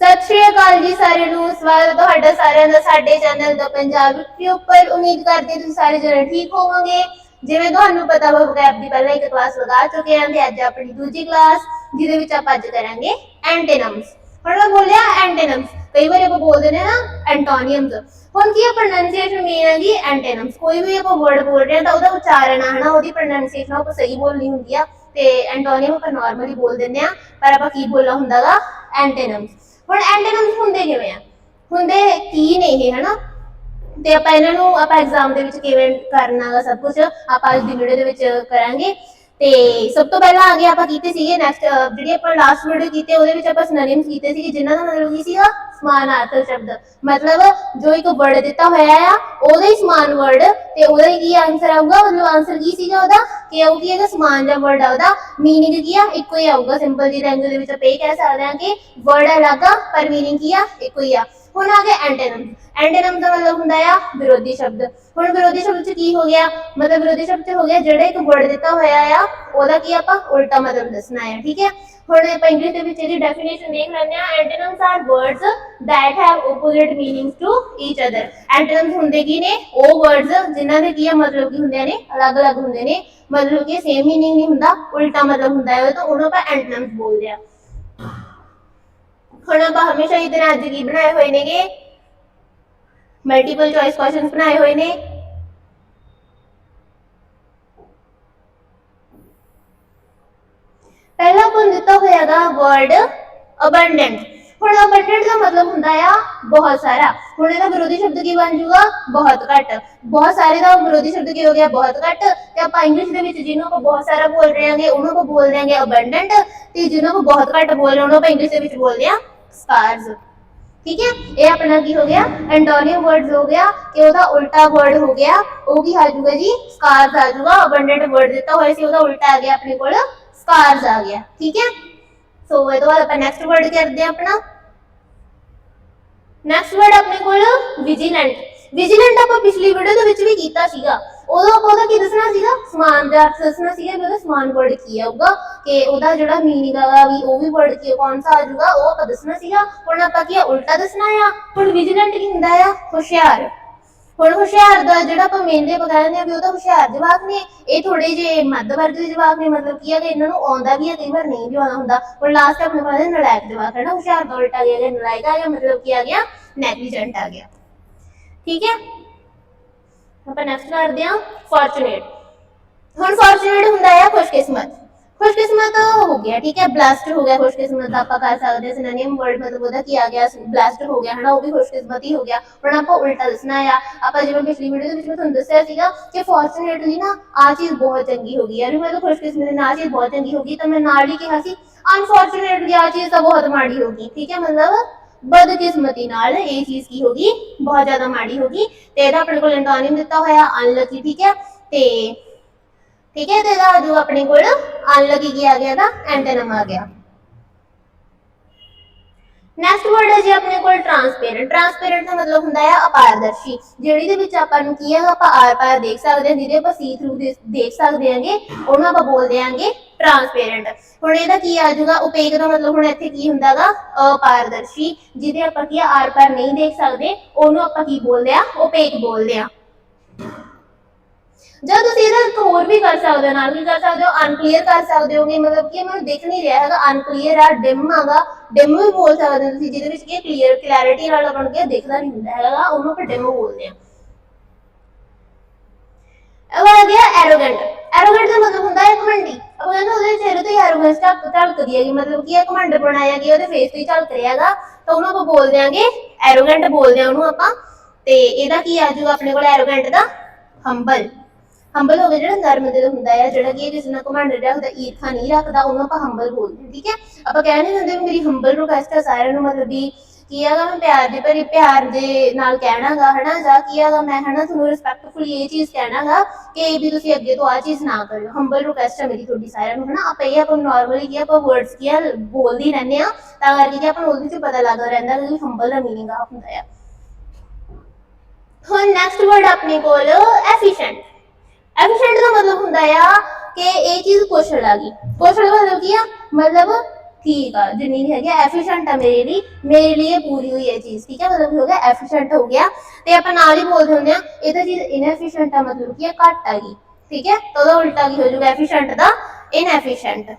ਸਤਿ ਸ਼੍ਰੀ ਅਕਾਲ ਜੀ ਸਾਰਿਆਂ ਨੂੰ। ਸਵਾਗਤ ਤੁਹਾਡਾ ਸਾਰਿਆਂ ਦਾ ਸਾਡੇ ਚੈਨਲ ਦਾ ਪੰਜਾਬ ਦੇ ਉੱਪਰ ਉਮੀਦ ਕਰਦੇ ਤੁਸੀਂ ਸਾਰੇ ਜਣੇ ਠੀਕ ਹੋਵੋਗੇ। ਜਿਵੇਂ ਤੁਹਾਨੂੰ ਪਤਾ ਹੋਵੇ ਵਕੈਬ ਪਹਿਲਾਂ ਇੱਕ ਕਲਾਸ ਲਗਾ ਚੁੱਕੇ ਹਾਂ ਤੇ ਅੱਜ ਆਪਣੀ ਦੂਜੀ ਕਲਾਸ ਜਿਹਦੇ ਵਿੱਚ ਆਪਾਂ ਅੱਜ ਕਰਾਂਗੇ ਐਂਟੋਨਮਸ ਹੁਣ ਮੈਂ ਬੋਲਿਆ ਐਂਟੋਨਮਸ ਕਈ ਵਾਰ ਆਪਾਂ ਬੋਲਦੇ ਨੇ ਨਾ ਐਂਟੋਨੀਅਮਸ ਹੁਣ ਕੀ ਪ੍ਰੋਨਾਂਸੀਏਸ਼ਨ ਮੇਨ ਹੈਗੀ ਐਂਟੋਨਮਸ ਕੋਈ ਵੀ ਆਪਾਂ ਵਰਡ ਬੋਲ ਰਹੇ ਹਾਂ ਤਾਂ ਉਹਦਾ ਉਚਾਰਨ ਆ, ਹਨਾ, ਉਹਦੀ ਪ੍ਰੋਨਾਂਸੀਏਸ਼ਨ ਆਪਾਂ ਸਹੀ ਬੋਲਣੀ ਹੁੰਦੀ ਆ। ਤੇ ਐਂਟੋਨੀਅਮ ਆਪਾਂ ਨਾਰਮਲੀ ਬੋਲ ਦਿੰਦੇ ਆ ਪਰ ਆਪਾਂ ਕੀ ਬੋਲਣਾ ਹੁੰਦਾਗਾ? ਐਂਟੋਨਮਸ ਹੁਣ ਐਂਟੋਨਮਸ ਹੁੰਦੇ ਕਿਵੇਂ ਆ? ਹੁੰਦੇ ਕੀ ਨੇ ਇਹ, ਹਨਾ? ਤੇ ਆਪਾਂ ਇਹਨਾਂ ਨੂੰ, ਆਪਾਂ ਐਗਜ਼ਾਮ ਦੇ ਵਿੱਚ ਕਿਵੇਂ ਕਰਨਾਗਾ ਸਭ ਕੁਝ ਆਪਾਂ ਅੱਜ ਦੀ ਵੀਡੀਓ ਦੇ ਵਿੱਚ ਕਰਾਂਗੇ। ਤੇ ਸਭ ਤੋਂ ਪਹਿਲਾਂ ਆ ਗਏ ਆਪਾਂ ਕੀਤੇ ਸੀਗੇ ਨੈਕਸਟ ਜਿਹੜੀ ਆਪਾਂ ਲਾਸਟ ਵੀਡੀਓ ਕੀਤੇ, ਉਹਦੇ ਵਿੱਚ ਆਪਾਂ ਸਿਨੋਨਿਮਸ ਕੀਤੇ ਸੀਗੇ, ਜਿਨ੍ਹਾਂ ਦਾ ਮਤਲਬ ਕੀ ਸੀਗਾ? ਸਮਾਨਾਰਥਕ ਸ਼ਬਦ। ਮਤਲਬ ਜੋ ਇੱਕ ਵਰਡ ਦਿੱਤਾ ਹੋਇਆ ਆ, ਉਹਦਾ ਹੀ ਸਮਾਨ ਵਰਡ ਤੇ ਉਹਦਾ ਹੀ ਕੀ ਆਨਸਰ ਆਊਗਾ? ਮਤਲਬ ਆਨਸਰ ਕੀ ਸੀਗਾ ਉਹਦਾ? ਕਿ ਉਹ ਕੀ ਹੈਗਾ ਸਮਾਨ ਜਾਂ ਵਰਡ ਆ ਉਹਦਾ? ਮੀਨਿੰਗ ਕੀ ਆ? ਇੱਕੋ ਹੀ ਆਊਗਾ। ਸਿੰਪਲ ਜੀ ਲੈਂਗੁਏਜ ਦੇ ਵਿੱਚ ਆਪਾਂ ਇਹ ਕਹਿ ਸਕਦੇ ਹਾਂ ਕਿ ਵਰਡ ਅਲੱਗ ਆ, ਪਰ ਮੀਨਿੰਗ ਕੀ ਆ? ਇੱਕੋ ਹੀ ਆ। ਹੁਣ ਆ ਗਿਆ ਐਂਟੋਨਮ ਐਂਟੋਨਮ ਦਾ ਮਤਲਬ ਹੁੰਦਾ ਆ ਵਿਰੋਧੀ ਸ਼ਬਦ। ਹੁਣ ਵਿਰੋਧੀ ਸ਼ਬਦ ਚ ਕੀ ਹੋ ਗਿਆ? ਮਤਲਬ ਵਿਰੋਧੀ ਸ਼ਬਦ ਚ ਹੋ ਗਿਆ, ਜਿਹੜਾ ਇੱਕ ਵਰਡ ਦਿੱਤਾ ਹੋਇਆ ਆ, ਉਹਦਾ ਕੀ ਆਪਾਂ ਉਲਟਾ ਮਤਲਬ ਦੱਸਣਾ ਹੈ, ਠੀਕ ਹੈ? ਹੁਣ ਆਪਾਂ ਇੰਗਲਿਸ਼ ਦੇ ਵਿੱਚ ਇਹਦੀ ਡੈਫੀਨੇਸ਼ਨ ਦੇਖ ਲੈਂਦੇ ਆ antonyms are words that have opposite meanings to each other. Antonyms ਹੁੰਦੇ ਕੀ ਨੇ? ਉਹ ਵਰਡਸ ਜਿਨ੍ਹਾਂ ਦੇ ਕੀ ਆ? ਮਤਲਬ ਕੀ ਹੁੰਦੇ ਨੇ? ਅਲੱਗ-ਅਲੱਗ ਹੁੰਦੇ ਨੇ। ਮਤਲਬ ਕਿ ਸੇਮ ਮੀਨਿੰਗ ਨਹੀਂ ਹੁੰਦਾ, ਉਲਟਾ ਮਤਲਬ ਹੁੰਦਾ ਹੈ। ਤਾਂ ਉਹਨੂੰ ਆਪਾਂ ਐਂਟੋਨਮਸ ਬੋਲਦੇ ਆ ਹੁਣ ਆਪਾਂ ਹਮੇਸ਼ਾ ਇਹਦੇ ਨਾਲ ਅੱਜ ਕੀ ਬਣਾਏ ਹੋਏ ਨੇਗੇ? ਮਲਟੀਪਲ ਚੋਇਸ ਕੁਐਸਚਨਸ ਬਣਾਏ ਹੋਏ ਨੇ। ਪਹਿਲਾ ਆਪਾਂ ਦਿੱਤਾ ਹੋਇਆਗਾ ਵਰਡ abundant ਹੁਣ abundant ਦਾ ਮਤਲਬ ਹੁੰਦਾ ਆ ਬਹੁਤ ਸਾਰਾ। ਹੁਣ ਇਹਦਾ ਵਿਰੋਧੀ ਸ਼ਬਦ ਕੀ ਬਣ ਜਾਊਗਾ? ਬਹੁਤ ਘੱਟ। ਬਹੁਤ ਸਾਰੇ ਦਾ ਵਿਰੋਧੀ ਸ਼ਬਦ ਕੀ ਹੋ ਗਿਆ? ਬਹੁਤ ਘੱਟ। ਤੇ ਆਪਾਂ ਇੰਗਲਿਸ਼ ਦੇ ਵਿੱਚ ਜਿਹਨੂੰ ਆਪਾਂ ਬਹੁਤ ਸਾਰਾ ਬੋਲ ਰਹੇ ਹਾਂਗੇ, ਉਹਨੂੰ ਆਪਾਂ ਬੋਲ ਦਿਆਂਗੇ abundant ਤੇ ਜਿਹਨੂੰ ਆਪਾਂ ਬਹੁਤ ਘੱਟ ਬੋਲ ਰਹੇ ਹਾਂ, ਉਹਨੂੰ ਆਪਾਂ ਇੰਗਲਿਸ਼ ਦੇ ਵਿੱਚ ਬੋਲਦੇ ਹਾਂ sparse ਠੀਕ ਹੈ? ਇਹ ਆਪਣਾ ਕੀ ਹੋ ਗਿਆ? ਐਂਟੋਨੀਅਮ ਵਰਡਸ ਹੋ ਗਿਆ ਕਿ ਉਹਦਾ ਉਲਟਾ ਵਰਡ ਹੋ ਗਿਆ। ਉਹ ਕੀ ਆ ਜਾਊਗਾ ਜੀ? ਸਕਾਰਸ ਆ ਜਾਊਗਾ। Abundant ਵਰਡ ਦਿੱਤਾ ਹੋਇਆ ਸੀ, ਉਹਦਾ ਉਲਟਾ ਆ ਗਿਆ ਆਪਣੇ ਕੋਲ। ਸਕਾਰਸ ਆ ਗਿਆ। ਠੀਕ ਹੈ? ਸੋ ਇਹ ਤੋਂ ਬਾਅਦ ਆਪਾਂ ਨੈਕਸਟ ਵਰਡ ਕਰਦੇ ਹਾਂ ਆਪਣਾ। ਨੈਕਸਟ ਵਰਡ ਆਪਣੇ ਕੋਲ ਵਿਜੀਲੈਂਟ ਵਿਜੀਲੈਂਟ ਆਪਾਂ ਪਿਛਲੀ ਵੀਡੀਓ ਦੇ ਵਿੱਚ ਵੀ ਕੀਤਾ ਸੀਗਾ। ਉਦੋਂ ਆਪਾਂ ਉਹਦਾ ਕੀ ਦੱਸਣਾ ਸੀਗਾ? ਸਮਾਨ ਦਾ ਅਰਥ ਦੱਸਣਾ ਸੀਗਾ ਕਿ ਉਹਦਾ ਸਮਾਨ ਵਰਡ ਕੀ ਆਊਗਾ? ਕਿ ਉਹਦਾ ਜਿਹੜਾ ਮੀਨਿੰਗ ਆਗਾ ਵੀ ਉਹ ਵੀ ਵਰਡ ਕੀ ਕੌਣ ਸਾ ਆ ਉਹ ਆਪਾਂ ਦੱਸਣਾ ਸੀਗਾ। ਹੁਣ ਆਪਾਂ ਕੀ ਆ, ਉਲਟਾ ਦੱਸਣਾ ਆ? ਹੁਣ ਵਿਜੀਲੈਂਟ ਕੀ ਹੁੰਦਾ ਆ? ਹੁਸ਼ਿਆਰ। ਹੁਣ ਹੁਸ਼ਿਆਰ ਦਾ ਜਿਹੜਾ ਆਪਾਂ ਮੇਨਲੀ ਆਪਾਂ ਦਿੰਦੇ ਆ ਵੀ ਉਹ ਤਾਂ ਹੁਸ਼ਿਆਰ ਜਵਾਕ ਨੇ। ਇਹ ਥੋੜੇ ਜੇ ਮੱਧ ਵਰਗ ਦੇ ਜਵਾਕ ਨੇ ਮਤਲਬ ਕੀ ਆ ਕਿ ਇਹਨਾਂ ਨੂੰ ਆਉਂਦਾ ਵੀ ਹੈ ਕਈ ਵਾਰ ਨਹੀਂ ਵੀ ਆਉਂਦਾ ਹੁੰਦਾ। ਹੁਣ ਲਾਸਟ ਆਪਣੇ ਕੋਲ ਨਲਾਇਕ ਜਵਾਕ ਹੈ ਨਾ ਹੁਸ਼ਿਆਰ ਦਾ ਉਲਟਾ ਗਿਆ ਗਿਆ ਨਲਾਇਕ ਆ ਗਿਆ ਮਤਲਬ ਕੀ ਆ ਗਿਆ? ਨੈਗਲੀਜੈਂਟ ਆ ਗਿਆ। ਠੀਕ ਹੈ ਆਪਾਂ ਨੈਕਸਟ ਕਰਦੇ ਹਾਂ ਫੋਰਚੂਨੇਟ ਹੁਣ ਫੋਰਚੂਨੇਟ ਹੁੰਦਾ ਹੈ ਖੁਸ਼ਕਿਸਮਤ। ਖੁਸ਼ਕਿਸਮਤ ਹੋ ਗਿਆ, ਠੀਕ ਹੈ? ਬਲੈਸਡ ਹੋ ਗਿਆ ਖੁਸ਼ਕਿਸਮਤ ਆਪਾਂ ਕਰ ਸਕਦੇ ਹਾਂ ਸਿਨੋਨਿਮ ਵਰਡ ਮਤਲਬ ਉਹਦਾ ਕੀ ਆ ਗਿਆ ਬਲੈਸਡ ਹੋ ਗਿਆ, ਹਨਾ? ਉਹ ਵੀ ਖੁਸ਼ਕਿਸਮਤ ਹੀ ਹੋ ਗਿਆ। ਹੁਣ ਆਪਾਂ ਉਲਟਾ ਦੱਸਣਾ ਆ। ਆਪਾਂ ਜਿਵੇਂ ਪਿਛਲੀ ਵੀਡੀਓ ਦੇ ਵਿੱਚ ਮੈਂ ਤੁਹਾਨੂੰ ਦੱਸਿਆ ਸੀਗਾ ਕਿ ਫੋਰਚੂਨੇਟਲੀ ਨਾ ਆ ਚੀਜ਼ ਬਹੁਤ ਚੰਗੀ ਹੋ ਗਈ ਯਾਰ ਮੈਂ ਤਾਂ ਖੁਸ਼ਕਿਸਮਤ ਨਾਲ ਚੀਜ਼ ਬਹੁਤ ਚੰਗੀ ਹੋ ਗਈ, ਤਾਂ ਮੈਂ ਨਾਲ ਹੀ ਕਿਹਾ ਸੀ ਅਨਫੋਰਚੂਨੇਟਲੀ ਆ ਚੀਜ਼ ਤਾਂ ਬਹੁਤ ਮਾੜੀ ਹੋ ਗਈ, ਠੀਕ ਹੈ? ਮਤਲਬ ਬਦਕਿਸਮਤੀ ਨਾਲ ਇਹ ਚੀਜ਼ ਕੀ ਹੋਗੀ ਬਹੁਤ ਜ਼ਿਆਦਾ ਮਾੜੀ ਹੋਗੀ ਤੇ ਇਹਦਾ ਆਪਣੇ ਕੋਲ ਐਂਟੋਨਿਮ ਦਿੱਤਾ ਹੋਇਆ ਅਨਲਕੀ ਠੀਕ ਹੈ? ਤੇ ਠੀਕ ਹੈ, ਤੇ ਇਹਦਾ ਜੋ ਆਪਣੇ ਕੋਲ ਅਨਲਕੀ ਕੀ ਆ ਗਿਆ ਦਾ ਐਂਟੋਨਮ ਆ ਗਿਆ। ਨੈਕਸਟ ਵਰਡ ਹੈ ਜੀ ਆਪਣੇ ਕੋਲ ਟਰਾਂਸਪੇਰੈਂਟ ਟਰਾਂਸਪੇਰੈਂਟ ਦਾ ਮਤਲਬ ਹੁੰਦਾ ਹੈ ਅਪਾਰਦਰਸ਼ੀ, ਜਿਹੜੀ ਦੇ ਵਿੱਚ ਆਪਾਂ ਨੂੰ ਕੀ ਹੈ? ਆਪਾਂ ਆਰ ਪਾਰ ਦੇਖ ਸਕਦੇ ਹਾਂ, ਜਿਹਦੇ ਆਪਾਂ ਸੀ ਥਰੂ ਦੇਖ ਸਕਦੇ ਹਾਂਗੇ, ਉਹਨੂੰ ਆਪਾਂ ਬੋਲਦੇ ਹਾਂਗੇ ਟਰਾਂਸਪੇਰੈਂਟ ਹੁਣ ਇਹਦਾ ਕੀ ਆ ਜਾਊਗਾ? ਓਪੇਕ ਦਾ ਮਤਲਬ ਹੁਣ ਇੱਥੇ ਕੀ ਹੁੰਦਾਗਾ? ਅਪਾਰਦਰਸ਼ੀ, ਜਿਹਦੇ ਆਪਾਂ ਕੀ ਆਰ ਪਾਰ ਨਹੀਂ ਦੇਖ ਸਕਦੇ, ਉਹਨੂੰ ਆਪਾਂ ਕੀ ਬੋਲਦੇ ਆ? ਓਪੇਕ ਬੋਲਦੇ ਆ। ਜਦ ਤੁਸੀਂ ਇਹਦਾ ਇੱਕ ਹੋਰ ਵੀ ਕਰ ਸਕਦੇ ਹੋ, ਨਾਲ ਵੀ ਕਰ ਸਕਦੇ ਹੋ ਅਨਕਲੀਅਰ ਕਰ ਸਕਦੇ ਹੋਗੇ। ਮਤਲਬ ਕਿ ਮੈਨੂੰ ਦਿਖ ਨਹੀਂ ਰਿਹਾ ਹੈਗਾ ਅਨਕਲੀਅਰ ਆ ਡਿਮ ਹੈਗਾ ਡਿਮ ਵੀ ਬੋਲ ਸਕਦੇ ਹੋ ਤੁਸੀਂ, ਜਿਹਦੇ ਵਿੱਚ ਕੀ ਕਲੀਅਰ ਕਲੈਰਿਟੀ ਨਾਲ ਬਣ ਕੇ ਦਿਖਦਾ ਨਹੀਂ ਹੁੰਦਾ ਹੈਗਾ, ਉਹਨੂੰ ਆਪਾਂ ਡਿਮ ਬੋਲਦੇ ਆ। ਇਹ ਆ ਗਿਆ ਐਰੋਗੈਂਟ ਐਰੋਗੈਂਟ ਦਾ ਮਤਲਬ ਹੁੰਦਾ ਹੈ ਘਮੰਡੀ। ਆਪਾਂ ਕਹਿੰਦੇ ਉਹਦੇ ਚਿਹਰੇ ਤੇ ਐਰੋਗੈਂਸ ਝਲਕ ਝਲਕਦੀ ਹੈਗੀ। ਮਤਲਬ ਕੀ ਹੈ ਘਮੰਡ ਬਣਾਇਆ ਗਿਆ, ਉਹਦੇ ਫੇਸ ਤੇ ਝਲਕ ਰਿਹਾ ਤਾਂ ਉਹਨੂੰ ਆਪਾਂ ਬੋਲਦੇ ਆਂਗੇ ਐਰੋਗੈਂਟ ਬੋਲਦੇ ਆ ਉਹਨੂੰ ਆਪਾਂ। ਤੇ ਇਹਦਾ ਕੀ ਆ ਜਾਊਗਾ ਆਪਣੇ ਕੋਲ ਐਰੋਗੈਂਟ ਦਾ? ਹੰਬਲ ਹੰਬਲ ਹੋ ਗਿਆ ਜਿਹੜਾ ਨਰਮ ਦਿਲ ਹੁੰਦਾ ਹੈ ਜਿਹੜਾ ਕਿ ਕਿਸੇ ਨਾਲ ਘਮੰਡ ਰੱਖਦਾ ਈਰਖਾ ਨਹੀਂ ਰੱਖਦਾ, ਉਹਨੂੰ ਆਪਾਂ ਹੰਬਲ ਬੋਲਦੇ ਹਾਂ, ਠੀਕ ਹੈ? ਆਪਾਂ ਕਹਿ ਨਹੀਂ ਦਿੰਦੇ ਵੀ ਮੇਰੀ ਹੰਬਲ ਰਿਕੁਐਸਟ ਹੈ ਸਾਰਿਆਂ ਨੂੰ ਮਤਲਬ ਵੀ ਕੀ ਹੈਗਾ ਮੈਂ ਪਿਆਰ ਦੇ ਭਰੀ ਪਿਆਰ ਦੇ ਨਾਲ ਕਹਿਣਾਗਾ, ਹਨਾ? ਜਾਂ ਕੀ ਹੈਗਾ ਮੈਂ, ਹਨਾ? ਤੁਹਾਨੂੰ ਰਿਸਪੈਕਟਫੁਲੀ ਇਹ ਚੀਜ਼ ਕਹਿਣਾਗਾ ਕਿ ਵੀ ਤੁਸੀਂ ਅੱਗੇ ਤੋਂ ਆ ਚੀਜ਼ ਨਾ ਕਰਿਓ। ਹੰਬਲ ਰਿਕੁਐਸਟ ਹੈ ਮੇਰੀ ਤੁਹਾਡੀ ਸਾਰਿਆਂ ਨੂੰ, ਹਨਾ? ਆਪਾਂ ਇਹ ਆਪਾਂ ਨਾਰਮਲੀ ਕੀ ਆਪਾਂ ਵਰਡਸ ਕੀ ਆ, ਬੋਲਦੇ ਹੀ ਰਹਿੰਦੇ ਆ। ਤਾਂ ਕਰਕੇ ਕਿ ਆਪਾਂ ਨੂੰ ਉਹਦੇ 'ਚ ਪਤਾ ਲੱਗਦਾ ਰਹਿੰਦਾ ਕਿ ਹੰਬਲ ਦਾ ਮੀਨਿੰਗ ਆ ਹੁੰਦਾ ਆ। ਹੁਣ ਨੈਕਸਟ ਵਰਡ ਆਪਣੇ ਕੋਲ ਐਫੀਸ਼ੀਐਂਟ ਐਫੀਸ਼ੀਐਂਟ ਦਾ ਮਤਲਬ ਹੁੰਦਾ ਆ ਕਿ ਇਹ ਚੀਜ਼ ਕੁਸ਼ਲ ਆ ਗਈ। ਕੁਸ਼ਲ ਮਤਲਬ ਕੀ ਆ? ਮਤਲਬ ਠੀਕ ਆ ਜਿੰਨੀ ਨਹੀਂ ਹੈਗੀ ਐਫੀਸ਼ੀਐਂਟ ਆ ਮੇਰੇ ਲਈ ਮੇਰੇ ਲਈ ਇਹ ਪੂਰੀ ਹੋਈ ਹੈ ਚੀਜ਼, ਠੀਕ ਹੈ? ਮਤਲਬ ਹੋ ਗਿਆ ਐਫੀਸ਼ੀਐਂਟ ਹੋ ਤੇ ਆਪਾਂ ਨਾਲ ਹੀ ਬੋਲਦੇ ਹੁੰਦੇ ਆ ਇਹ ਤਾਂ ਚੀਜ਼ ਇਨਐਫੀਸ਼ੀਐਂਟ ਆ, ਮਤਲਬ ਕਿ ਇਹ ਘੱਟ ਆ ਗਈ, ਠੀਕ ਹੈ? ਤਾਂ ਉਹਦਾ ਉਲਟਾ ਕੀ ਹੋ ਜਾਊਗਾ? ਐਫੀਸ਼ੀਐਂਟ ਦਾ ਇਨਐਫੀਸ਼ੀਐਂਟ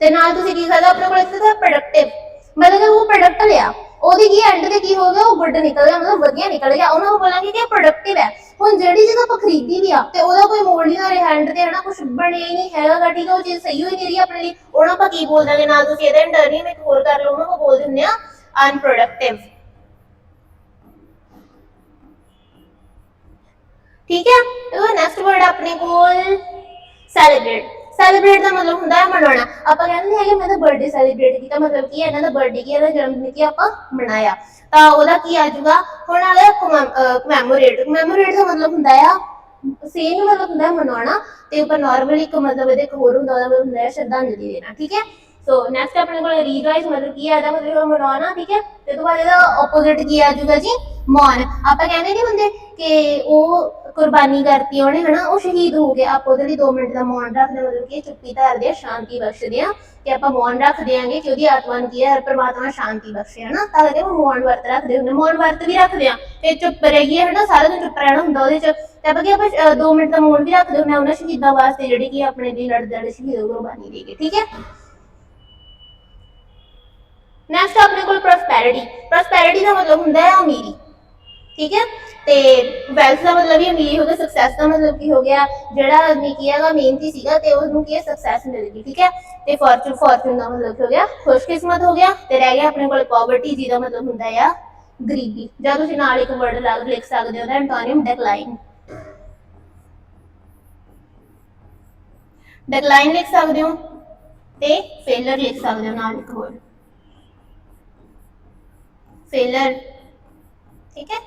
ਤੇ ਨਾਲ ਤੁਸੀਂ ਕੀ ਕਰਦਾ ਆਪਣੇ ਕੋਲ ਇੱਥੇ ਤਾਂ ਪ੍ਰੋਡਕਟਿਵ ਮਤਲਬ ਉਹ ਪ੍ਰੋਡਕਟ ਲਿਆ। ਉਹਦੀ ਕੀ ਐਂਡ ਤੇ ਕੀ ਹੋ ਗਿਆ, ਉਹ ਗੁੱਡ ਨਿਕਲ ਗਿਆ, ਮਤਲਬ ਵਧੀਆ ਨਿਕਲ ਗਿਆ। ਉਹਨਾਂ ਨੂੰ ਬੋਲਾਂਗੇ ਕਿ ਪ੍ਰੋਡਕਟਿਵ ਹੈ। ਹੁਣ ਜਿਹੜੀ ਚੀਜ਼ ਆਪਾਂ ਖਰੀਦੀ ਵੀ ਆ, ਤੇ ਉਹਦਾ ਕੋਈ ਮੋੜ ਨਹੀਂ ਨਾ ਰਿਹਾ ਤੇ, ਹਨਾ ਕੁਝ ਬਣਿਆ ਹੀ ਨਹੀਂ ਹੈਗਾ ਠੀਕ ਹੈ ਉਹ ਚੀਜ਼ ਸਹੀ ਹੋਈ ਨਹੀਂ ਰਹੀ ਆਪਣੇ ਲਈ। ਉਹਨਾਂ ਆਪਾਂ ਕੀ ਬੋਲ ਦਾਂਗੇ ਨਾਲ, ਤੁਸੀਂ ਇਹਦੇ ਅੰਡਰ ਨਹੀਂ, ਮੈਂ ਇੱਕ ਹੋਰ ਕਰ ਲਓ ਉਹਨਾਂ ਬੋਲ ਦਿੰਦੇ ਆ ਅਨਪ੍ਰੋਡਕਟਿਵ ਠੀਕ ਹੈ ਇਹ ਨੈਕਸਟ ਵਰਡ ਆਪਣੇ ਕੋਲ ਸੈਲੀਬ੍ਰੇਟ ਸੈਲੀਬ੍ਰੇਟ ਦਾ ਮਤਲਬ ਹੁੰਦਾ ਹੈ ਮਨਾਉਣਾ। ਆਪਾਂ ਕਹਿੰਦੇ ਹੈਗੇ, ਮੈਂ ਤਾਂ ਬਰਥਡੇ ਸੈਲੀਬ੍ਰੇਟ ਕੀਤਾ, ਮਤਲਬ ਕੀ ਹੈ ਇਹਨਾਂ ਦਾ ਬਰਥਡੇ ਕੀ ਇਹਦਾ ਜਨਮ ਦਿਨ ਕੀ ਆਪਾਂ ਮਨਾਇਆ। ਤਾਂ ਉਹਦਾ ਕੀ ਆ ਜਾਊਗਾ? ਹੁਣ ਆ ਗਿਆ ਕਮੈਮੋਰੇਟ ਕਮੈਮੋਰੇਟ ਦਾ ਮਤਲਬ ਹੁੰਦਾ ਆ ਸੇਮ ਮਤਲਬ ਹੁੰਦਾ ਮਨਾਉਣਾ, ਤੇ ਉੱਪਰ ਨਾਰਮਲੀ ਇੱਕ ਮਤਲਬ ਇਹਦੇ ਇੱਕ ਹੋਰ ਹੁੰਦਾ, ਉਹਦਾ ਮਤਲਬ ਹੁੰਦਾ ਹੈ ਸ਼ਰਧਾਂਜਲੀ ਦੇਣਾ, ਠੀਕ ਹੈ? ਸੋ ਨੈਕਸਟ ਆਪਣੇ ਕੋਲ ਰੀਰਾਈਜ਼ ਮਤਲਬ ਕੀ ਹੈ ਇਹਦਾ ਮਤਲਬ ਮਨਾਉਣਾ, ਠੀਕ ਹੈ? ਤੇ ਤੋਂ ਬਾਅਦ ਇਹਦਾ ਆਪੋਜ਼ਿਟ ਕੀ ਆ ਜਾਊਗਾ ਜੀ? ਮੌਨ ਆਪਾਂ ਕਹਿੰਦੇ ਨਹੀਂ ਹੁੰਦੇ ਕਿ ਉਹ ਕੁਰਬਾਨੀ ਕਰਤੀ ਉਹਨੇ ਹਨਾ? ਉਹ ਸ਼ਹੀਦ ਹੋ ਗਿਆ ਆਪਾਂ ਉਹਦੇ ਲਈ 2 ਮਿੰਟ ਦਾ ਮੌਨ ਰੱਖਦੇ ਹਾਂ, ਮਤਲਬ ਕਿ ਚੁੱਪੀ ਧਾਰਦੇ ਆ ਸ਼ਾਂਤੀ ਬਖਸ਼ਦੇ ਆ ਕਿ ਆਪਾਂ ਮੌਨ ਰੱਖਦੇ ਆਂਗੇ ਕਿ ਉਹਦੀ ਆਤਮਾ ਨੂੰ ਕੀ ਹੈ ਪ੍ਰਮਾਤਮਾ ਸ਼ਾਂਤੀ ਬਖਸ਼ੇ ਹਨਾ? ਤਾਂ ਕਰਕੇ ਉਹ ਮੌਨ ਵਰਤ ਰੱਖਦੇ ਹੁੰਦੇ ਮੌਨ ਵਰਤ ਵੀ ਰੱਖਦੇ ਆ ਤੇ ਚੁੱਪ ਰਹੀਏ ਹਨਾ? ਸਾਰਾ ਦਿਨ ਚੁੱਪ ਰਹਿਣਾ ਹੁੰਦਾ ਉਹਦੇ ਚ। ਤੇ ਆਪਾਂ ਆਪਾਂ 2 ਮਿੰਟ ਦਾ ਮੌਨ ਵੀ ਰੱਖਦੇ ਹੁੰਦੇ ਆ ਉਹਨਾਂ ਸ਼ਹੀਦਾਂ ਵਾਸਤੇ ਜਿਹੜੇ ਕਿ ਆਪਣੇ ਲਈ ਲੜਦੇ ਲੜੇ ਸ਼ਹੀਦ ਕੁਰਬਾਨੀ ਦੇ ਗਏ ਠੀਕ ਹੈ? ਨੈਕਸਟ ਆਪਣੇ ਕੋਲ ਪ੍ਰੋਸਪੈਰਿਟੀ ਪ੍ਰੋਸਪੈਰਿਟੀ ਦਾ ਮਤਲਬ ਹੁੰਦਾ ਹੈ ਅਮੀਰੀ ਠੀਕ ਹੈ? ਤੇ ਵੈਲਥ ਦਾ ਮਤਲਬ ਵੀ ਅਮੀਰੀ ਹੋ ਗਿਆ ਸਕਸੈਸ ਦਾ ਮਤਲਬ ਕੀ ਹੋ ਗਿਆ, ਜਿਹੜਾ ਆਦਮੀ ਕੀ ਹੈਗਾ, ਮਿਹਨਤੀ ਸੀਗਾ ਤੇ ਉਹਨੂੰ ਕੀ ਸਕਸੈਸ ਮਿਲ ਠੀਕ ਹੈ? ਤੇ ਫੋਰਚੂਨ ਫੋਰਚੂਨ ਦਾ ਮਤਲਬ ਕੀ ਹੋ ਗਿਆ, ਖੁਸ਼ਕਿਸਮਤ ਹੋ ਗਿਆ ਤੇ ਰਹਿ ਗਿਆ ਆਪਣੇ ਕੋਲ ਪਾਵਰਟੀ ਜਿਹਦਾ ਮਤਲਬ ਹੁੰਦਾ ਆ, ਗਰੀਬੀ। ਜਾਂ ਤੁਸੀਂ ਨਾਲ ਇੱਕ ਵਰਡ ਲੱਗ ਲਿਖ ਸਕਦੇ ਹੋ ਦਾ ਐਂਟੋਨੀਮ ਡਿਕਲਾਈਨ ਡਿਕਲਾਈਨ ਲਿਖ ਸਕਦੇ ਹੋ ਤੇ ਫੇਲਰ ਲਿਖ ਸਕਦੇ ਹੋ, ਨਾਲ ਇੱਕ ਹੋਰ। ਫੇਲਰ ਠੀਕ ਹੈ?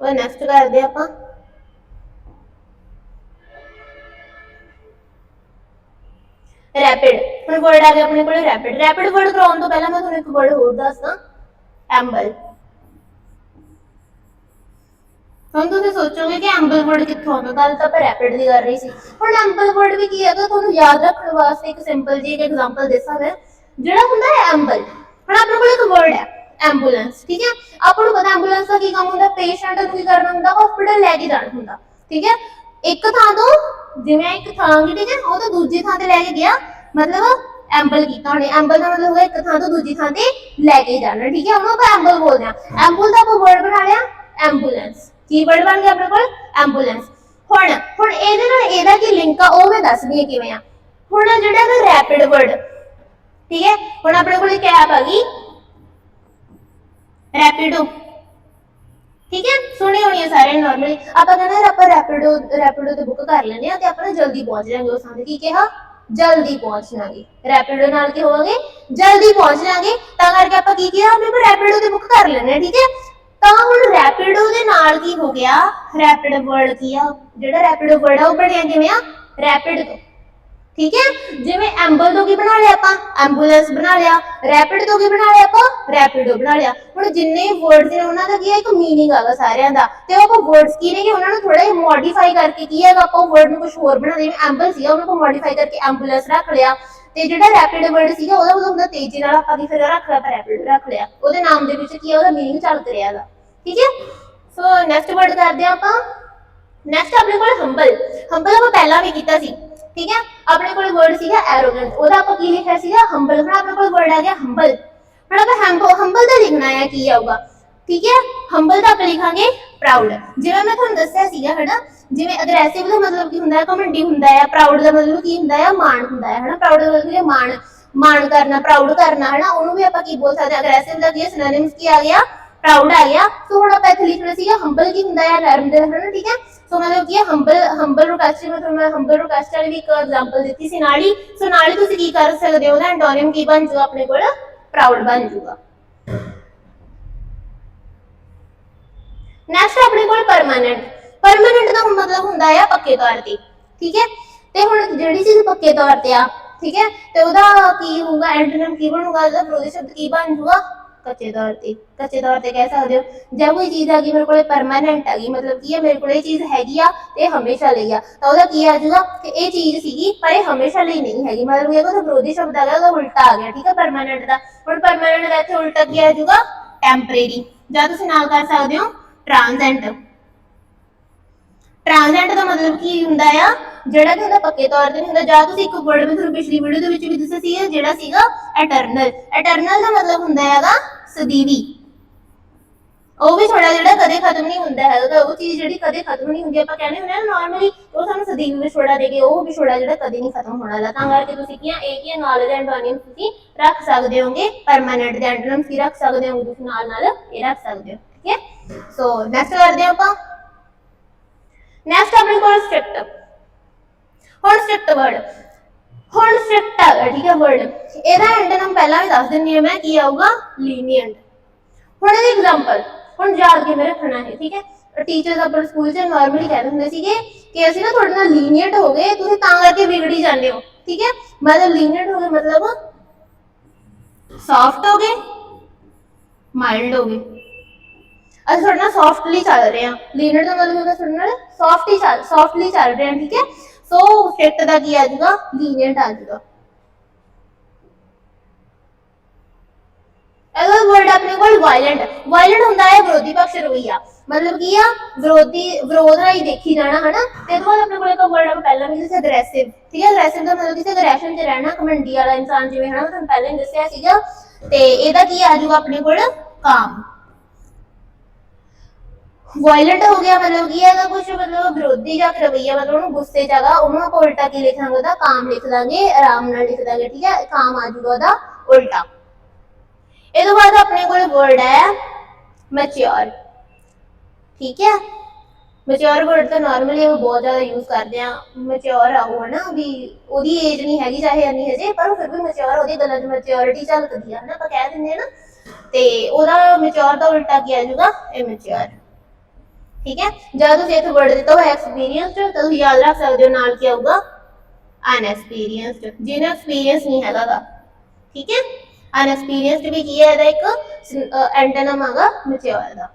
ਉਹ ਨੈਕਸਟ ਕਰਦੇ ਆਪਾਂ। ਰੈਪਿਡ ਹੁਣ ਵਰਡ ਆ ਗਿਆ ਆਪਣੇ ਕੋਲ ਰੈਪਿਡ ਰੈਪਿਡ ਵਰਡ ਕਰਾਉਣ ਤੋਂ ਪਹਿਲਾਂ ਮੈਂ ਤੁਹਾਨੂੰ ਇੱਕ ਵਰਡ ਹੋਰ ਦੱਸਦਾ। ਐਂਬਲ ਹੁਣ ਤੁਸੀਂ ਸੋਚੋਗੇ ਕਿ ਐਂਬਲ ਵਰਡ ਕਿੱਥੋਂ ਆਉਂਦਾ? ਗੱਲ ਤਾਂ ਆਪਾਂ ਰੈਪਿਡ ਦੀ ਕਰ ਰਹੀ ਸੀ। ਹੁਣ ਐਂਬਲ ਵਰਡ ਵੀ ਕੀ ਹੈਗਾ ਤੁਹਾਨੂੰ ਯਾਦ ਰੱਖਣ ਵਾਸਤੇ ਇੱਕ ਸਿੰਪਲ ਜੀ ਇੱਕ ਐਗਜ਼ਾਮਪਲ ਦੇ ਸਕਦਾ ਜਿਹੜਾ ਹੁੰਦਾ ਹੈ ਐਂਬਲ ਹੁਣ ਆਪਣੇ ਕੋਲ ਇੱਕ ਵਰਡ ਹੈ। ਐਂਬੂਲੈਂਸ ਠੀਕ ਹੈ? ਆਪਾਂ ਨੂੰ ਪਤਾ ਐਂਬੂਲੈਂਸ ਦਾ ਕੀ ਕੰਮ ਹੁੰਦਾ? ਪੇਸ਼ੈਂਟ ਨੂੰ ਕੀ ਕਰਨਾ ਹੁੰਦਾ? ਹਸਪੀਟਲ ਲੈ ਕੇ ਜਾਣਾ ਹੁੰਦਾ, ਠੀਕ ਹੈ? ਇੱਕ ਥਾਂ ਤੋਂ ਜਿਵੇਂ ਇੱਕ ਥਾਂ ਗਈ, ਠੀਕ ਹੈ? ਉਹ ਤਾਂ ਦੂਜੀ ਥਾਂ ਤੇ ਲੈ ਕੇ ਗਿਆ, ਮਤਲਬ ਐਂਬਲ ਕੀਤਾ ਉਹਨੇ। ਐਂਬਲ ਦਾ ਮਤਲਬ ਹੋਇਆ ਇੱਕ ਥਾਂ ਤੋਂ ਦੂਜੀ ਥਾਂ ਤੇ ਲੈ ਕੇ ਜਾਣਾ, ਠੀਕ ਹੈ? ਉਹਨੂੰ ਆਪਾਂ ਐਂਬਲ ਬੋਲਦੇ ਆ ਐਂਬਲ ਦਾ ਆਪਾਂ ਵਰਡ ਬਣਾ ਲਿਆ ਐਂਬੂਲੈਂਸ ਕੀ ਵਰਡ ਬਣ ਗਿਆ ਆਪਣੇ ਕੋਲ ਐਂਬੂਲੈਂਸ ਹੁਣ ਹੁਣ ਇਹਦੇ ਨਾਲ ਇਹਦਾ ਕੀ ਲਿੰਕ ਆ? ਉਹ ਮੈਂ ਦੱਸਦੀ ਹਾਂ ਕਿਵੇਂ ਆ। ਹੁਣ ਜਿਹੜਾ ਹੈਗਾ ਰੈਪਿਡ ਵਰਡ ਠੀਕ ਹੈ? ਹੁਣ ਆਪਣੇ ਕੋਲ ਇੱਕ ਐਪ ਆ ਗਈ ਰੈਪਿਡੋ ਠੀਕ ਹੈ? ਸੁਣੀ ਹੋਣੀ ਸਾਰੇ ਨਾਰਮਲੀ ਆਪਾਂ ਕਹਿੰਦੇ ਹਾਂ ਆਪਾਂ ਰੈਪਿਡੋ ਰੈਪਿਡੋ ਤੇ ਬੁੱਕ ਕਰ ਲੈਂਦੇ ਆ ਤੇ ਆਪਾਂ ਨਾ ਜਲਦੀ ਪਹੁੰਚ ਜਾਵਾਂਗੇ ਉਸ ਥਾਂ ਤੇ। ਕੀ ਕਿਹਾ? ਜਲਦੀ ਪਹੁੰਚ ਰੈਪਿਡੋ ਨਾਲ ਕੀ ਹੋਵਾਂਗੇ? ਜਲਦੀ ਪਹੁੰਚਾਂਗੇ ਤਾਂ ਕਰਕੇ ਆਪਾਂ ਕੀ ਕਿਹਾ? ਆਪਾਂ ਰੈਪਿਡੋ ਤੇ ਬੁੱਕ ਕਰ ਲੈਂਦੇ ਆ ਠੀਕ ਹੈ? ਤਾਂ ਹੁਣ ਰੈਪਿਡੋ ਦੇ ਨਾਲ ਕੀ ਹੋ ਗਿਆ? ਰੈਪਿਡ ਵਰਡ ਕੀ ਆ? ਜਿਹੜਾ ਰੈਪਿਡੋ ਵਰਡ ਆ, ਉਹ ਬਣਿਆ ਕਿਵੇਂ ਆ? ਰੈਪਿਡ ਤੋਂ। ਠੀਕ ਹੈ? ਜਿਵੇਂ ਐਂਬਲ ਤੋਂ ਕੀ ਬਣਾ ਲਿਆ ਆਪਾਂ? ਐਂਬੂਲੈਂਸ ਬਣਾ ਲਿਆ। ਰੈਪਿਡ ਤੋਂ ਕੀ ਬਣਾ ਲਿਆ ਆਪਾਂ? ਰੈਪਿਡੋ ਬਣਾ ਲਿਆ। ਹੁਣ ਜਿੰਨੇ ਵਰਡਸ ਨੇ ਉਹਨਾਂ ਦਾ ਕੀ ਹੈ? ਇੱਕ ਮੀਨਿੰਗ ਆਗਾ ਸਾਰਿਆਂ ਦਾ। ਤੇ ਉਹ ਆਪਾਂ ਵਰਡਸ ਕੀ ਨੇ ਕਿ ਉਹਨਾਂ ਨੂੰ ਥੋੜਾ ਜਿਹਾ ਮੋਡੀਫਾਈ ਕਰਕੇ ਕੀ ਹੈਗਾ? ਆਪਾਂ ਵਰਡ ਨੂੰ ਕੁਝ ਹੋਰ ਬਣਾ ਦੇ ਐਂਬਲ ਸੀਗਾ, ਉਹਨੂੰ ਆਪਾਂ ਮੋਡੀਫਾਈ ਕਰਕੇ ਐਂਬੂਲੈਂਸ ਰੱਖ ਲਿਆ। ਤੇ ਜਿਹੜਾ ਰੈਪਿਡ ਵਰਡ ਸੀਗਾ, ਉਹਦਾ ਉਹਦਾ ਹੁੰਦਾ ਤੇਜ਼ੀ ਨਾਲ ਆਪਾਂ ਕੀ ਫਿਰ ਰੱਖ ਲਿਆ ਰੈਪਿਡ ਰੱਖ ਲਿਆ। ਉਹਦੇ ਨਾਮ ਦੇ ਵਿੱਚ ਕੀ ਹੈ ਉਹਦਾ ਮੀਨਿੰਗ ਚੱਲ ਕਰਿਆਗਾ ਠੀਕ ਹੈ? ਸੋ ਨੈਕਸਟ ਵਰਡ ਕਰਦੇ ਆਪਾਂ। ਨੈਕਸਟ ਆਪਣੇ ਕੋਲ ਹੰਬਲ ਹੰਬਲ ਆਪਾਂ ਪਹਿਲਾਂ ਵੀ ਕੀਤਾ ਸੀ। ਠੀਕ ਹੈ? ਆਪਣੇ ਕੋਲ ਵਰਡ ਸੀਗਾ ਐਰੋਗੈਂਟ ਉਹਦਾ ਆਪਾਂ ਕੀ ਲਿਖਿਆ ਸੀਗਾ? ਹੰਬਲ ਹੁਣ ਆਪਣੇ ਕੋਲ ਵਰਡ ਆ ਗਿਆ ਹੰਬਲ ਹੁਣ ਆਪਾਂ ਹੰਬਲ ਦਾ ਲਿਖਣਾ ਹੈ ਕੀ ਆਊਗਾ? ਠੀਕ ਹੈ? ਹੰਬਲ ਦਾ ਆਪਾਂ ਲਿਖਾਂਗੇ ਪ੍ਰਾਊਡ ਜਿਵੇਂ ਮੈਂ ਤੁਹਾਨੂੰ ਦੱਸਿਆ ਸੀਗਾ, ਹਨਾ? ਜਿਵੇਂ ਅਗਰੈਸਿਵ ਦਾ ਮਤਲਬ ਕੀ ਹੁੰਦਾ ਹੈ ਕਮੰਡੀ ਹੁੰਦਾ ਹੈ ਪ੍ਰਾਊਡ ਦਾ ਮਤਲਬ ਕੀ ਹੁੰਦਾ ਹੈ? ਮਾਣ ਹੁੰਦਾ ਹੈ, ਹਨਾ? ਪ੍ਰਾਊਡ ਦਾ ਮਤਲਬ ਕੀ ਮਾਣ। ਮਾਣ ਕਰਨਾ ਪ੍ਰਾਊਡ ਕਰਨਾ, ਹਨਾ? ਉਹਨੂੰ ਵੀ ਆਪਾਂ ਕੀ ਬੋਲ ਸਕਦੇ ਅਗਰੈਸਿਵ ਦਾ ਕੀ ਸਿਨੋਨਿਮਸ ਕੀ ਆ ਗਿਆ? ਪ੍ਰਾਊਡ ਆ ਗਿਆ। ਸੋ ਹੁਣ ਆਪਾਂ ਇੱਥੇ ਲਿਖਣਾ ਸੀਗਾ ਹੰਬਲ ਕੀ ਹੁੰਦਾ ਹੈ? ਨਰਮ ਦੇ ਹਨਾ? ਠੀਕ ਹੈ? ਸੋ ਮਤਲਬ ਕੀ ਹੰਬਲ ਹੰਬਲ ਰੋਕਾਸਟਰ ਮੈਂ ਤੁਹਾਨੂੰ ਹੰਬਲ ਰੋਕਾਸਟਰ ਵੀ ਇੱਕ ਐਗਜ਼ਾਮਪਲ ਦਿੱਤੀ ਸੀ ਨਾਲ ਹੀ। ਸੋ ਨਾਲ ਹੀ ਤੁਸੀਂ ਕੀ ਕਰ ਸਕਦੇ ਹੋ ਉਹਦਾ ਐਂਟੋਨੀਮ ਕੀ ਬਣ ਜਾਊਗਾ ਆਪਣੇ ਕੋਲ? ਪ੍ਰਾਊਡ ਬਣ ਜਾਊਗਾ ਨੈਕਸਟ ਆਪਣੇ ਕੋਲ ਪਰਮਾਨੈਂਟ ਪਰਮਾਨੈਂਟ ਦਾ ਮਤਲਬ ਹੁੰਦਾ ਹੈ ਪੱਕੇ ਤੌਰ ਤੇ। ਠੀਕ ਹੈ? ਤੇ ਹੁਣ ਜਿਹੜੀ ਚੀਜ਼ ਪੱਕੇ ਤੌਰ ਤੇ ਆ, ਠੀਕ ਹੈ? ਤੇ ਉਹਦਾ ਕੀ ਹੋਊਗਾ ਐਂਟੋਨਮ ਕੀ ਬਣੂਗਾ, ਉਹਦਾ ਵਿਰੋਧੀ ਸ਼ਬਦ ਕੀ ਬਣ ਜੂਗਾ? ਕੱਚੇ ਤੌਰ ਤੇ ਕੱਚੇ ਤੌਰ ਤੇ ਕਹਿ ਸਕਦੇ ਹੋ। ਜਾਂ ਕੋਈ ਚੀਜ਼ ਆ ਗਈ ਮੇਰੇ ਕੋਲੇ ਪਰਮਾਨੈਂਟ ਆ ਗਈ ਮਤਲਬ ਕੀ ਹੈ ਮੇਰੇ ਕੋਲੇ ਇਹ ਚੀਜ਼ ਹੈਗੀ ਆ ਤੇ ਇਹ ਹਮੇਸ਼ਾ ਲਈ ਆ। ਤਾਂ ਉਹਦਾ ਕੀ ਆ ਜਾਊਗਾ ਕਿ ਇਹ ਚੀਜ਼ ਸੀਗੀ, ਪਰ ਇਹ ਹਮੇਸ਼ਾ ਲਈ ਨਹੀਂ ਹੈਗੀ। ਮਤਲਬ ਇਹ ਉਹਦਾ ਵਿਰੋਧੀ ਸ਼ਬਦ ਆ ਗਿਆ ਉਹਦਾ ਉਲਟਾ ਆ ਗਿਆ, ਠੀਕ ਹੈ ਪਰਮਾਨੈਂਟ ਦਾ। ਹੁਣ ਪਰਮਾਨੈਂਟ ਦਾ ਇੱਥੇ ਉਲਟਾ ਕੀ ਆ ਜਾਊਗਾ? ਟੈਂਪਰੇਰੀ ਜਾਂ ਤੁਸੀਂ ਨਾਲ ਕਰ ਸਕਦੇ ਹੋ ਟ੍ਰਾਂਜ਼ੈਂਟ ਟ੍ਰਾਂਜ਼ੈਂਟ ਦਾ ਮਤਲਬ ਕੀ ਹੁੰਦਾ ਆ, ਜਿਹੜਾ ਕਿ ਉਹਦਾ ਪੱਕੇ ਤੌਰ ਤੇ ਨਹੀਂ ਹੁੰਦਾ। ਜਾਂ ਤੁਸੀਂ ਇੱਕ ਵਰਡ ਮੈਂ ਪਿਛਲੀ ਵੀਡੀਓ ਦੇ ਵਿੱਚ ਵੀ ਦੱਸਿਆ ਸੀ, ਜਿਹੜਾ ਸੀਗਾ ਐਟਰਨਲ ਐਟਰਨਲ ਦਾ ਮਤਲਬ ਹੁੰਦਾ ਹੈਗਾ ਸਦੀਵੀ। ਉਹ ਵੀ ਥੋੜਾ ਜਿਹੜਾ ਕਦੇ ਖਤਮ ਨਹੀਂ ਹੁੰਦਾ ਹੈਗਾ ਤਾਂ ਉਹ ਚੀਜ਼ ਜਿਹੜੀ ਕਦੇ ਖਤਮ ਨਹੀਂ ਹੁੰਦੀ, ਆਪਾਂ ਕਹਿੰਦੇ ਹੁੰਦੇ ਆ ਨਾਰਮਲੀ ਉਹ ਸਾਨੂੰ ਸਦੀਵੀ ਵਿਛੋੜਾ ਦੇ ਕੇ, ਉਹ ਵਿਛੋੜਾ ਜਿਹੜਾ ਕਦੇ ਨਹੀਂ ਖਤਮ ਹੋਣਾ ਲਾ ਤਾਂ ਕਰਕੇ ਤੁਸੀਂ ਕੀ ਆ ਇਹ ਕੀ ਨੌਲੇਜ ਐਂਡ ਟੋਨਿਮ ਤੁਸੀਂ ਰੱਖ ਸਕਦੇ ਹੋਗੇ ਪਰਮਾਨੈਂਟ ਦੇ ਐਂਟੋਨਮ ਕੀ ਰੱਖ ਸਕਦੇ ਹੋਗੇ, ਤੁਸੀਂ ਨਾਲ ਨਾਲ ਇਹ ਰੱਖ ਸਕਦੇ ਹੋ, ਠੀਕ ਹੈ? ਸੋ ਨੈਕਸਟ ਕਰਦੇ ਹਾਂ ਆਪਾਂ। ਨੈਕਸਟ ਆਪਣੇ ਕੋਲ ਸਟ੍ਰਿਕਟ ਹੁਣ ਸਟ੍ਰਿਕਟ ਵਰਡ ਹੁਣ ਸਟ੍ਰਿਕਟ ਆ ਗਿਆ ਠੀਕ ਹੈ ਵਰਡ ਇਹਦਾ ਐਂਟੋਨਮ ਪਹਿਲਾਂ ਵੀ ਦੱਸ ਦਿੰਦੀ ਹਾਂ ਮੈਂ, ਕੀ ਆਊਗਾ? ਲੀਨੀਅੰਟ ਹੁਣ ਇਹਦੀ ਐਗਜ਼ਾਮਪਲ ਹੁਣ ਯਾਦ ਕਿਵੇਂ ਰੱਖਣਾ ਹੈ, ਠੀਕ ਹੈ? ਟੀਚਰਸ ਆਪਣੇ ਸਕੂਲ 'ਚ ਨਾਰਮਲੀ ਕਹਿੰਦੇ ਹੁੰਦੇ ਸੀਗੇ ਕਿ ਅਸੀਂ ਨਾ ਤੁਹਾਡੇ ਨਾਲ ਲੀਨੀਅੰਟ ਹੋ ਗਏ, ਤੁਸੀਂ ਤਾਂ ਕਰਕੇ ਵਿਗੜੀ ਜਾਂਦੇ ਹੋ, ਠੀਕ ਹੈ? ਮਤਲਬ ਲੀਨੀਅੰਟ ਹੋ ਗਏ ਮਤਲਬ ਸੌਫਟ ਹੋ ਗਏ ਮਾਈਲਡ ਹੋ ਗਏ। ਅਸੀਂ ਤੁਹਾਡੇ ਨਾਲ ਸੌਫਟਲੀ ਚੱਲ ਰਹੇ ਹਾਂ। ਲੀਨਰ ਦਾ ਮਤਲਬ ਹੁੰਦਾ ਤੁਹਾਡੇ ਨਾਲ ਸੌਫਟਲੀ ਚੱਲ ਸੌਫਟਲੀ ਚੱਲ ਰਹੇ ਹਾਂ, ਠੀਕ ਹੈ? ਸੋ ਸਟ੍ਰਿਕਟ ਦਾ ਕੀ ਆ ਜਾਊਗਾ? ਲੀਨੀਅੰਟ ਆ ਜਾਊਗਾ। ਅਗਰ ਵਰਡ ਆਪਣੇ ਕੋਲ ਵਾਇਲੈਂਟ ਵਾਇਲੈਂਟ ਹੁੰਦਾ ਹੈ ਵਿਰੋਧੀ ਪਕਸ਼ ਰਵਈਆ ਮਤਲਬ ਕੀ ਆ? ਵਿਰੋਧੀ, ਵਿਰੋਧ ਰਾਹੀਂ ਦੇਖੀ ਜਾਣਾ, ਹਨਾ? ਤੇ ਇਹਦੇ ਬਾਅਦ ਆਪਣੇ ਕੋਲ ਇੱਕ ਵਰਡ ਆ ਪਹਿਲਾਂ ਵੀ ਦੱਸਿਆ ਅਗਰੈਸਿਵ ਠੀਕ ਹੈ ਅਗਰੈਸਿਵ ਦਾ ਮਤਲਬ ਕਿਸੇ ਅਗਰੈਸ਼ਨ 'ਚ ਰਹਿਣਾ ਕਮੰਡੀ ਵਾਲਾ ਇਨਸਾਨ ਜਿਵੇਂ, ਹਨਾ? ਮੈਂ ਤੁਹਾਨੂੰ ਪਹਿਲਾਂ ਹੀ ਦੱਸਿਆ ਸੀਗਾ। ਤੇ ਇਹਦਾ ਕੀ ਆ ਜਾਊਗਾ ਆਪਣੇ ਕੋਲ? ਕਾਮ। ਵਾਇਲੈਂਟ ਹੋ ਗਿਆ, ਮਤਲਬ ਕੀ ਹੈਗਾ ਕੁਝ ਮਤਲਬ ਵਿਰੋਧੀ ਜਾਂ ਰਵਈਆ ਮਤਲਬ ਉਹਨੂੰ ਗੁੱਸੇ ਚ ਉਹਨੂੰ ਆਪਾਂ ਉਲਟਾ ਕੀ ਲਿਖਾਂਗੇ ਉਹਦਾ? ਕਾਮ ਲਿਖ ਦਾਂਗੇ, ਆਰਾਮ ਨਾਲ ਲਿਖ ਦਾਂਗੇ, ਠੀਕ ਹੈ? ਕਾਮ ਆ ਜਾਊਗਾ ਉਹਦਾ, ਉਲਟਾ। ਇਹ ਤੋਂ ਬਾਅਦ ਆਪਣੇ ਕੋਲ ਵਰਡ ਹੈ ਮੈਚਿਓਰ ਠੀਕ ਹੈ? ਮੈਚਿਓਰ ਵਰਡ ਤਾਂ ਨਾਰਮਲੀ ਉਹ ਬਹੁਤ ਜ਼ਿਆਦਾ ਯੂਜ਼ ਕਰਦੇ ਆ ਮੈਚਿਓਰ ਆ ਉਹ ਹਨਾ, ਵੀ ਉਹਦੀ ਏਜ ਨਹੀਂ ਹੈਗੀ, ਚਾਹੇ ਨਹੀਂ ਹਜੇ, ਪਰ ਫਿਰ ਵੀ ਮੈਚਿਓਰ ਉਹਦੀ ਗੱਲਾਂ 'ਚ ਮੈਚਿਓਰਿਟੀ ਝਲਕਦੀ ਆ, ਹਨਾ, ਆਪਾਂ ਕਹਿ ਦਿੰਦੇ ਆ ਨਾ। ਤੇ ਉਹਦਾ ਮੈਚਿਓਰ ਦਾ ਉਲਟਾ ਕੀ ਆ ਜਾਊਗਾ ਇਮੈਚਿਓਰ ਠੀਕ ਹੈ? ਜਦੋਂ ਤੁਸੀਂ ਇੱਥੇ ਵਰਡ ਦਿੱਤਾ ਹੋਇਆ ਐਕਸਪੀਰੀਅੰਸਡ ਤਾਂ ਤੁਸੀਂ ਯਾਦ ਰੱਖ ਸਕਦੇ ਹੋ ਨਾਲ ਕੀ ਆਊਗਾ? ਅਨਐਕਸਪੀਰੀਅੰਸਡ ਜਿਹਨੇ ਐਕਸਪੀਰੀਅੰਸ ਨਹੀਂ ਹੈਗਾ ਗਾ। ਠੀਕ ਹੈ? ਅਨਐਕਸਪੀਰੀਅੰਸਡ ਵੀ ਕੀ ਹੈ ਇਹਦਾ ਇੱਕ? ਐਂਟੋਨਮ ਆਗਾ ਮੈਚੁਰ ਦਾ।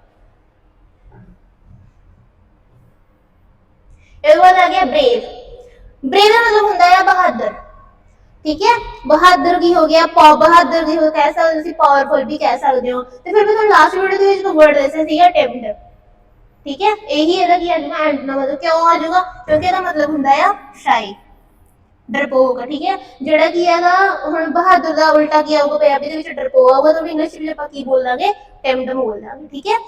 ਇਹ ਬਾਅਦ ਆ ਗਿਆ ਬ੍ਰੇਵ ਬ੍ਰੇਵ ਦਾ ਮਤਲਬ ਹੁੰਦਾ ਹੈ ਬਹਾਦਰ। ਠੀਕ ਹੈ? ਬਹਾਦਰ ਕੀ ਹੋ ਗਿਆ? ਪਾ, ਬਹਾਦਰ ਕੀ ਹੋ ਕਹਿ ਸਕਦੇ ਤੁਸੀਂ ਪਾਵਰਫੁਲ ਵੀ ਕਹਿ ਸਕਦੇ ਹੋ। ਤੇ ਫਿਰ ਮੈਂ ਤੁਹਾਨੂੰ ਲਾਸਟ ਵੀਡੀਓ ਦੇ ਵਿੱਚ ਇੱਕ ਵਰਡ ਦੱਸਿਆ ਸੀਗਾ ਟੈਂਪਟ ਠੀਕ ਹੈ? ਇਹੀ ਇਹਦਾ ਕੀ ਆਜੂਗਾ? ਐਂਟੋਨਮ ਮਤਲਬ ਕਿਉਂ ਆਜੂਗਾ? ਕਿਉਂਕਿ ਇਹਦਾ ਮਤਲਬ ਹੁੰਦਾ ਆ ਸ਼ਾਈ ਡਰਪੋਕ, ਠੀਕ ਹੈ? ਜਿਹੜਾ ਕੀ ਹੈਗਾ, ਹੁਣ ਬਹਾਦਰ ਦਾ ਉਲਟਾ ਕੀ ਆਊਗਾ? ਪੰਜਾਬੀ ਦੇ ਵਿੱਚ ਡਰਪੋਕ ਆਊਗਾ, ਤਾਂ ਇੰਗਲਿਸ਼ ਵਿੱਚ ਆਪਾਂ ਕੀ ਬੋਲਾਂਗੇ ਟੈਂਪਟਮ ਬੋਲਾਂਗੇ ਠੀਕ ਹੈ?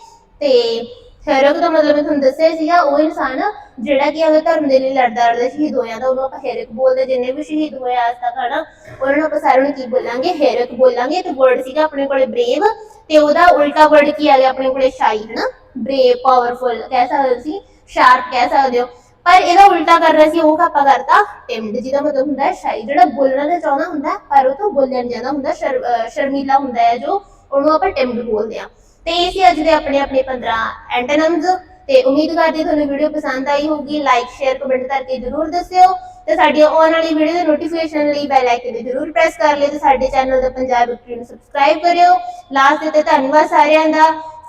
ਤੇ ਹੈਰਕ ਦਾ ਮਤਲਬ ਮੈਂ ਤੁਹਾਨੂੰ ਦੱਸਿਆ ਸੀਗਾ, ਉਹ ਇਨਸਾਨ ਜਿਹੜਾ ਕਿ ਆਪਣੇ ਧਰਮ ਦੇ ਲਈ ਲੜਦਾ ਲੜਦਾ ਸ਼ਹੀਦ ਹੋਇਆ, ਤਾਂ ਉਹਨੂੰ ਆਪਾਂ ਹੈਰਕ ਬੋਲਦੇ, ਜਿੰਨੇ ਵੀ ਸ਼ਹੀਦ ਹੋਏ ਅੱਜ ਤੱਕ, ਹਨਾ? ਉਹਨਾਂ ਨੂੰ ਆਪਾਂ ਸਾਰਿਆਂ ਨੂੰ ਕੀ ਬੋਲਾਂਗੇ? ਹੈਰਕ ਬੋਲਾਂਗੇ। ਤੇ ਵਰਡ ਸੀਗਾ ਆਪਣੇ ਕੋਲੇ ਬ੍ਰੇਵ ਤੇ ਉਹਦਾ ਉਲਟਾ ਵਰਡ ਕੀ ਆ ਗਿਆ? ਆਪਣੇ ਕੋਲੇ ਸ਼ਾਈ ਹਨਾ? ਬ੍ਰੇਵ ਪਾਵਰਫੁਲ ਕਹਿ ਸਕਦੇ ਸੀ ਸ਼ਾਰਪ ਕਹਿ ਸਕਦੇ ਹੋ। ਪਰ ਇਹਦਾ ਉਲਟਾ ਕਰ ਰਿਹਾ ਸੀ, ਉਹ ਆਪਾਂ ਕਰਤਾ ਟਿਮਡ ਜਿਹਦਾ ਮਤਲਬ ਹੁੰਦਾ ਹੈ ਸ਼ਾਈ ਜਿਹੜਾ ਬੋਲਣਾ ਤੇ ਚਾਹੁੰਦਾ ਹੁੰਦਾ ਪਰ ਉਹ ਤੋਂ ਬੋਲਿਆ ਨਹੀਂ ਜਾਂਦਾ ਹੁੰਦਾ ਸ਼ਰਮੀਲਾ ਹੁੰਦਾ ਹੈ ਜੋ, ਉਹਨੂੰ ਆਪਾਂ ਟਿਮਡ ਬੋਲਦੇ ਆ ਤੇ ਇਹ ਸੀ ਅੱਜ ਦੇ ਆਪਣੇ ਆਪਣੇ 15 ਐਂਟੋਨਮਸ ਤੇ ਉਮੀਦ ਕਰਦੀ ਤੁਹਾਨੂੰ ਵੀਡੀਓ ਪਸੰਦ ਆਈ ਹੋਊਗੀ। ਲਾਈਕ ਸ਼ੇਅਰ ਕਮੈਂਟ ਕਰਕੇ ਜਰੂਰ ਦੱਸਿਓ। ਤੇ ਸਾਡੀ ਆਉਣ ਵਾਲੀ ਵੀਡੀਓ ਦੇ ਨੋਟੀਫਿਕੇਸ਼ਨ ਲਈ ਬੈਲ ਆਈਕਨ ਨੂੰ ਜਰੂਰ ਪ੍ਰੈਸ ਕਰ ਲਿਓ ਤੇ ਸਾਡੇ ਚੈਨਲ ਦਾ ਪੰਜਾਬ ਵਿਕਟਰੀ ਨੂੰ ਸਬਸਕ੍ਰਾਈਬ ਕਰਿਓ। ਲਾਸਟ ਤੇ ਧੰਨਵਾਦ ਸਾਰਿਆਂ ਦਾ।